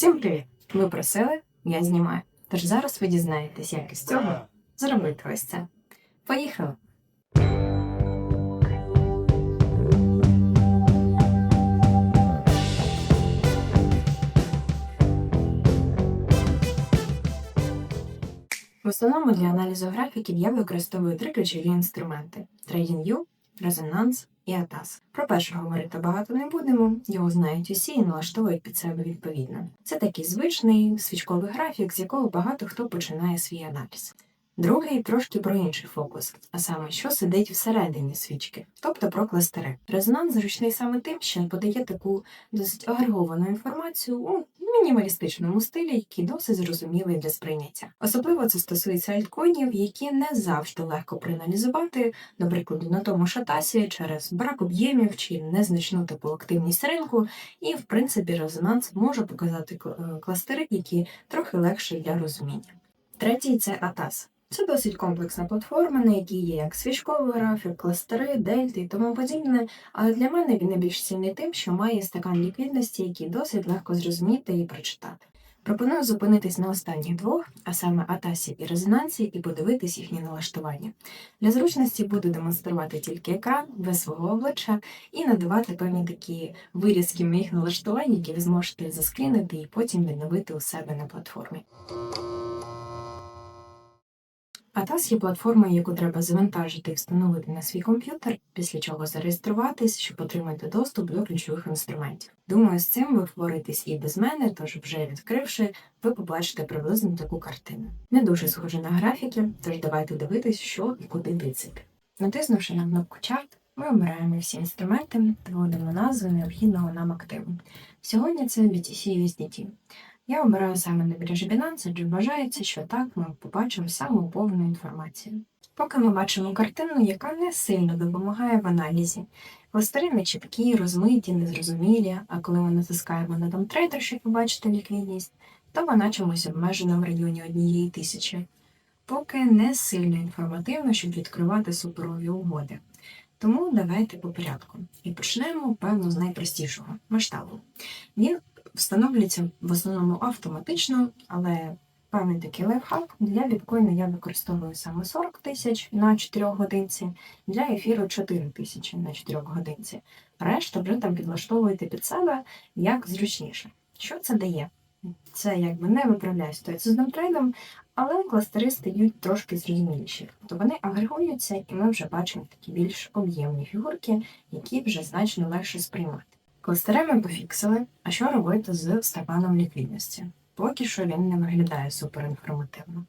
Всім привіт! Ви просили, я знімаю. Тож зараз ви дізнаєтесь, як із цього зробити ось це. Поїхали! В основному для аналізу графіків я використовую три ключові інструменти: TradingView, резонанс і ATAS. Про перший говорити багато не будемо, його знають усі і налаштовують під себе відповідно. Це такий звичний свічковий графік, з якого багато хто починає свій аналіз. Другий трошки про інший фокус, а саме, що сидить всередині свічки, тобто про кластери. Резонанс зручний саме тим, що подає таку досить агреговану інформацію у мінімалістичному стилі, який досить зрозумілий для сприйняття. Особливо це стосується альткоїнів, які не завжди легко проаналізувати, наприклад, на тому шатасі через брак об'ємів чи незначну таку активність ринку, і в принципі резонанс може показати е, кластери, які трохи легші для розуміння. Третій це ATAS. Це досить комплексна платформа, на якій є як свічковий графік, кластери, дельти і тому подібне, але для мене він найбільш цінний тим, що має стакан ліквідності, який досить легко зрозуміти і прочитати. Пропоную зупинитись на останніх двох, а саме Атасі і резонансі, і подивитись їхні налаштування. Для зручності буду демонструвати тільки екран без свого обличчя і надавати певні такі вирізки моїх налаштувань, які ви зможете заскрінити і потім відновити у себе на платформі. ATAS є платформою, яку треба завантажити і встановити на свій комп'ютер, після чого зареєструватись, щоб отримати доступ до ключових інструментів. Думаю, з цим ви впораєтесь і без мене, тож вже відкривши, ви побачите приблизно таку картину. Не дуже схоже на графіки, тож давайте дивитись, що і куди бицепі. Натиснувши на кнопку чарт, ми обираємо всі інструменти та вводимо назву необхідного нам активу. Сьогодні це BTC USDT. Я обираю саме на біржі Binance, адже вважається, що так ми побачимо саму повну інформацію. Поки ми бачимо картину, яка не сильно допомагає в аналізі. Кластери не чіткі, розмиті, незрозумілі, а коли ми натискаємо на там трейдер, щоб побачити ліквідність, то вона чомусь обмежена в районі однієї тисячі. Поки не сильно інформативно, щоб відкривати суперові угоди. Тому давайте по порядку. І почнемо, певно, з найпростішого масштабу. Він встановлюється в основному автоматично, але певний такий лайфхак для біткоїна я використовую саме 40 тисяч на 4 годинці, для ефіру 4 тисячі на 4 годинці. Решта вже там підлаштовуєте під себе як зручніше. Що це дає? Це якби не виправляє ситуацію з домтрейдом, але кластери стають трошки зрозуміліші. Тобто вони агрегуються, і ми вже бачимо такі більш об'ємні фігурки, які вже значно легше сприймати. Кластери ми пофіксили, а що робити з стаканом ліквідності? Поки що він не виглядає суперінформативно.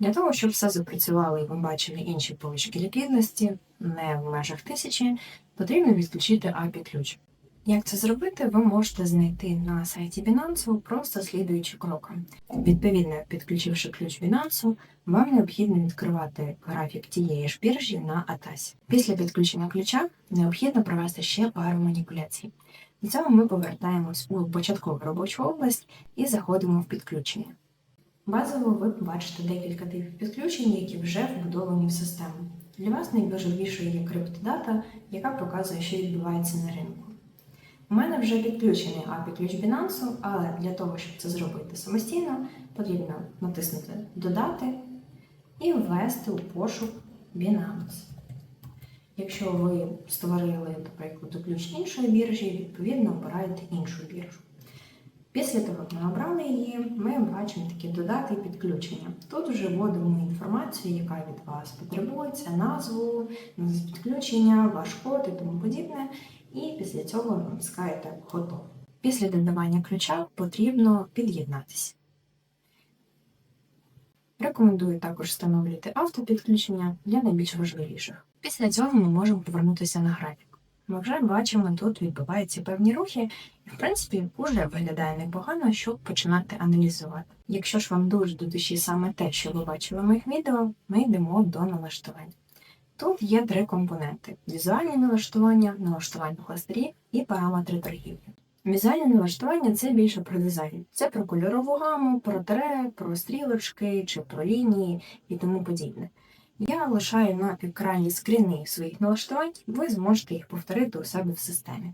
Для того, щоб все запрацювало і ви бачили інші полички ліквідності, не в межах тисячі, потрібно відключити API-ключ. Як це зробити, ви можете знайти на сайті Binance просто слідуючи кроком. Відповідно, підключивши ключ Binance, вам необхідно відкривати графік тієї ж біржі на Атасі. Після підключення ключа необхідно провести ще пару маніпуляцій. Для цього ми повертаємось у початкову робочу область і заходимо в підключення. Базово ви побачите декілька типів підключень, які вже вбудовані в систему. Для вас найважливішою є криптодата, яка показує, що відбувається на ринку. У мене вже підключений API ключ Binance, але для того, щоб це зробити самостійно, потрібно натиснути Додати і ввести у пошук Binance. Якщо ви створили, до прикладу, ключ іншої біржі, відповідно обираєте іншу біржу. Після того, як ми обрали її, ми бачимо такі додати і підключення. Тут вже вводимо інформацію, яка від вас потребується, назву, назву підключення, ваш код і тому подібне. І після цього натискаєте готово. Після додавання ключа потрібно під'єднатися. Рекомендую також встановлювати автопідключення для найбільш важливіших. Після цього ми можемо повернутися на графік. Ми вже бачимо, тут відбуваються певні рухи, і в принципі вже виглядає непогано, щоб починати аналізувати. Якщо ж вам дуже до душі саме те, що ви бачили в моїх відео, ми йдемо до налаштувань. Тут є три компоненти: візуальні налаштування, налаштування кластерів і параметри торгівлі. Візуальне налаштування це більше про дизайн. Це про кольорову гаму, про тире, про стрілочки чи про лінії і тому подібне. Я лишаю на екрані скріни своїх налаштувань, ви зможете їх повторити у себе в системі.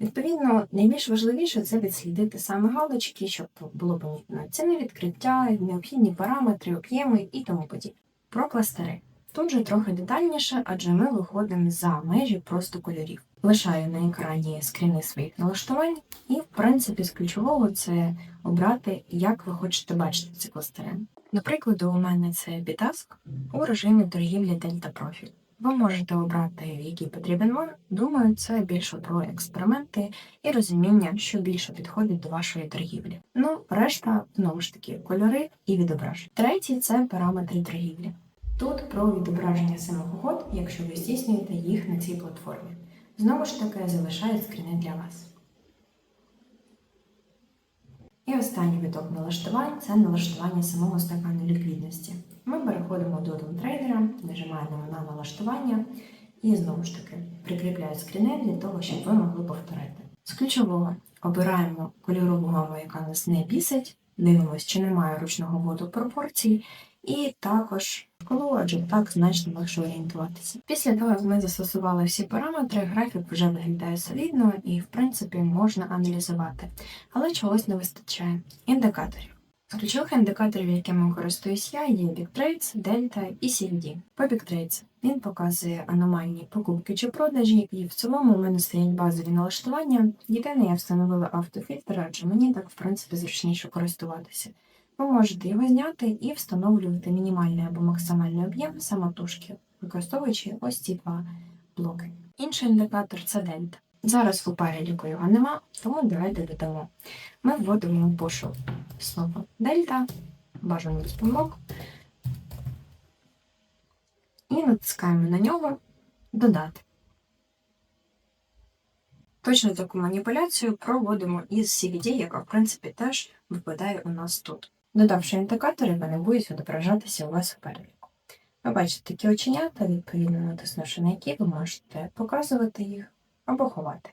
Відповідно, найбільш важливіше це відслідити саме галочки, щоб було помітно ціни відкриття, необхідні параметри, об'єми і тому подібне. Про кластери. Тут же трохи детальніше, адже ми виходимо за межі просто кольорів. Лишаю на екрані скріни своїх налаштувань, і, в принципі, з ключового це обрати, як ви хочете бачити ці кластери. До прикладу, у мене це Bitask у режимі торгівлі Дельта Профіль. Ви можете обрати, який потрібен вам. Думаю, це більше про експерименти і розуміння, що більше підходить до вашої торгівлі. Ну, решта, знову ж таки, кольори і відображення. Третій це параметри торгівлі. Тут про відображення самих угод, якщо ви здійснюєте їх на цій платформі. Знову ж таки, залишаю скріни для вас. І останній виток налаштувань це налаштування самого стакану ліквідності. Ми переходимо до трейдера, нажимаємо на налаштування і знову ж таки прикріпляю скріни для того, щоб ви могли повторити. З ключового обираємо кольорову гаму, яка нас не бісить, дивимося, чи немає ручного вводу пропорцій, і також коло, адже так значно легше орієнтуватися. Після того, як ми застосували всі параметри, графік вже виглядає солідно і, в принципі, можна аналізувати, але чогось не вистачає індикаторів. З ключових індикаторів, якими користуюсь я, є BigTrades, Delta і CVD. По BigTrades він показує аномальні покупки чи продажі, і в цілому у мене стоять базові налаштування. Єдине, я встановила автофільтр, адже мені так в принципі зручніше користуватися. Ви можете його зняти і встановлювати мінімальний або максимальний об'єм самотужки, використовуючи ось ці два блоки. Інший індикатор це дельта. Зараз у переліку його нема, тому давайте додамо. Ми вводимо в пошук слово дельта, бажано без і натискаємо на нього Додати. Точно таку маніпуляцію проводимо із CVD, яка, в принципі, теж випадає у нас тут. Додавши індикатори, вони будуть відображатися у вас у переліку. Ви бачите такі оченята, відповідно натиснувши на які ви можете показувати їх або ховати.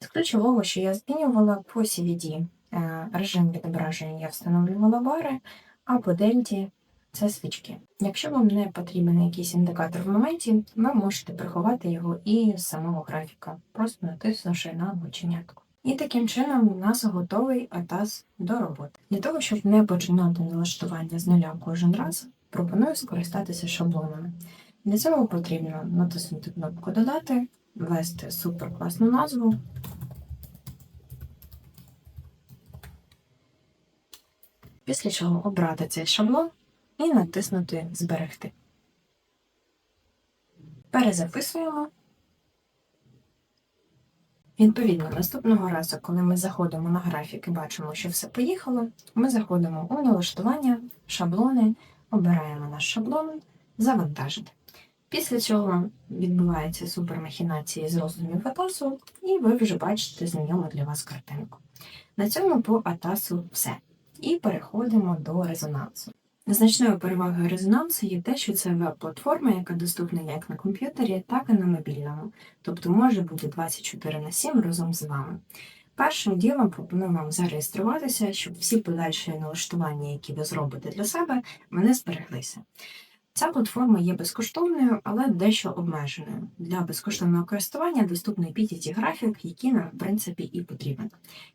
З ключового, що я змінювала по CVD е, режим відображення я встановлювала бари, а по дельті це свічки. Якщо вам не потрібен якийсь індикатор в моменті, ви можете приховати його і з самого графіка, просто натиснувши на оченятку. І таким чином у нас готовий атас до роботи. Для того, щоб не починати налаштування з нуля кожен раз, пропоную скористатися шаблонами. Для цього потрібно натиснути кнопку Додати, ввести суперкласну назву. Після чого обрати цей шаблон і натиснути Зберегти. Перезаписуємо. Відповідно, наступного разу, коли ми заходимо на графік і бачимо, що все поїхало, ми заходимо у налаштування, шаблони, обираємо наш шаблон, завантажити. Після цього відбуваються супермахінації з роздумів Атасу, і ви вже бачите знайому для вас картинку. На цьому по Атасу все. І переходимо до резонансу. Значною перевагою резонансу є те, що це веб-платформа, яка доступна як на комп'ютері, так і на мобільному, тобто може бути 24 на 7 разом з вами. Першим ділом пропоную вам зареєструватися, щоб всі подальші налаштування, які ви зробите для себе, вони збереглися. Ця платформа є безкоштовною, але дещо обмеженою. Для безкоштовного користування доступний PTT графік, який нам, в принципі, і потрібен.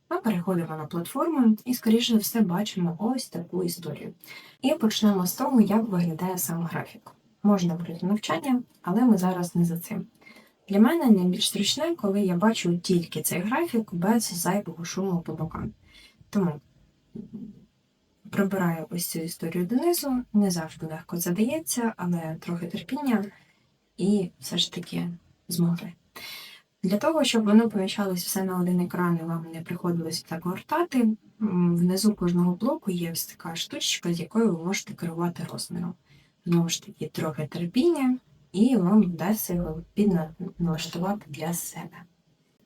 Ми переходимо на платформу і, скоріше за все, бачимо ось таку історію. І почнемо з того, як виглядає сам графік. Можна пройти навчання, але ми зараз не за цим. Для мене найбільш зручне, коли я бачу тільки цей графік без зайвого шуму по бокам. Тому прибираю ось цю історію донизу, не завжди легко задається, але трохи терпіння і все ж таки змогли. Для того, щоб воно поміщалось все на один екран і вам не приходилось так гортати, внизу кожного блоку є ось така штучка, з якою ви можете керувати розміром. Знову ж таки, трохи терпіння, і вам вдасться його підналаштувати для себе.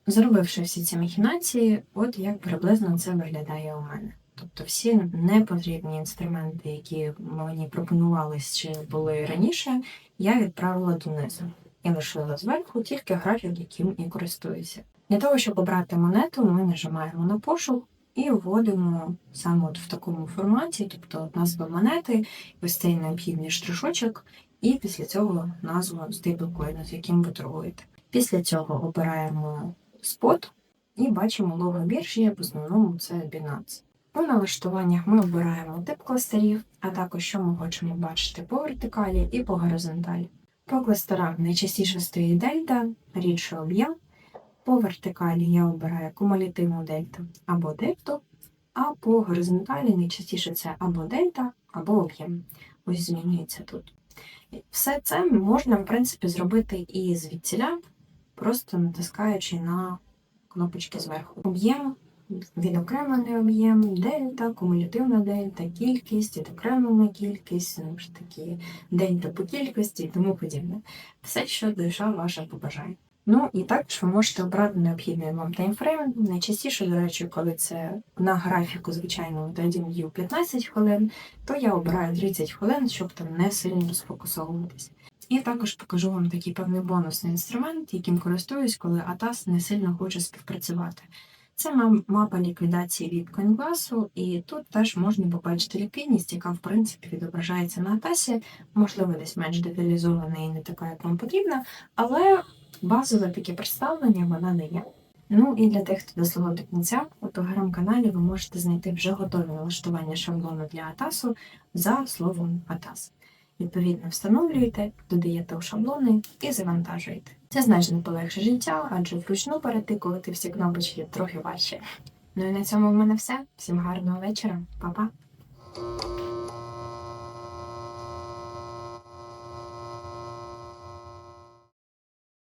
Зробивши всі ці махінації, от як приблизно це виглядає у мене. Тобто всі непотрібні інструменти, які мені пропонувалися чи були раніше, я відправила донизу і лишила зверху тільки графік, яким і користуюся. Для того, щоб обрати монету, ми нажимаємо на пошук і вводимо саме от в такому форматі, тобто назва монети, ось цей необхідний штришочок, і після цього назву стейблкоїну, з яким ви торгуєте. Після цього обираємо спот і бачимо лого біржі, в основному це Binance. У налаштуваннях ми обираємо тип кластерів, а також що ми хочемо бачити по вертикалі і по горизонталі. По кластерах найчастіше стоїть дельта, рідше об'єм. По вертикалі я обираю кумулятивну дельту або дельту, а по горизонталі найчастіше це або дельта, або об'єм. Ось змінюється тут. Все це можна, в принципі, зробити і звідсіля, просто натискаючи на кнопочки зверху. Об'єм, відокремлений об'єм, дельта, кумулятивна дельта, кількість, відокремлена кількість, таки, дельта по кількості і тому подібне. Все, що душа ваша побажає. Ну і також ви можете обрати необхідний вам таймфрейм. Найчастіше, до речі, коли це на графіку, звичайно, до 1 15 хвилин, то я обираю 30 хвилин, щоб там не сильно сфокусовуватись. І також покажу вам такий певний бонусний інструмент, яким користуюсь, коли Атас не сильно хоче співпрацювати. Це мапа ліквідації від конкласу, і тут теж можна побачити ліквідність, яка в принципі відображається на Атасі, можливо, десь менш деталізована і не така, як вам потрібна, але базове таке представлення вона не є. Ну і для тих, хто дослухав до кінця, у телеграм-каналі ви можете знайти вже готові налаштування шаблону для Атасу за словом Атас. Відповідно, встановлюєте, додаєте у шаблони і завантажуєте. Це значно полегше життя, адже вручну перетикувати всі кнопочки трохи важче. Ну і на цьому в мене все. Всім гарного вечора, Па-па!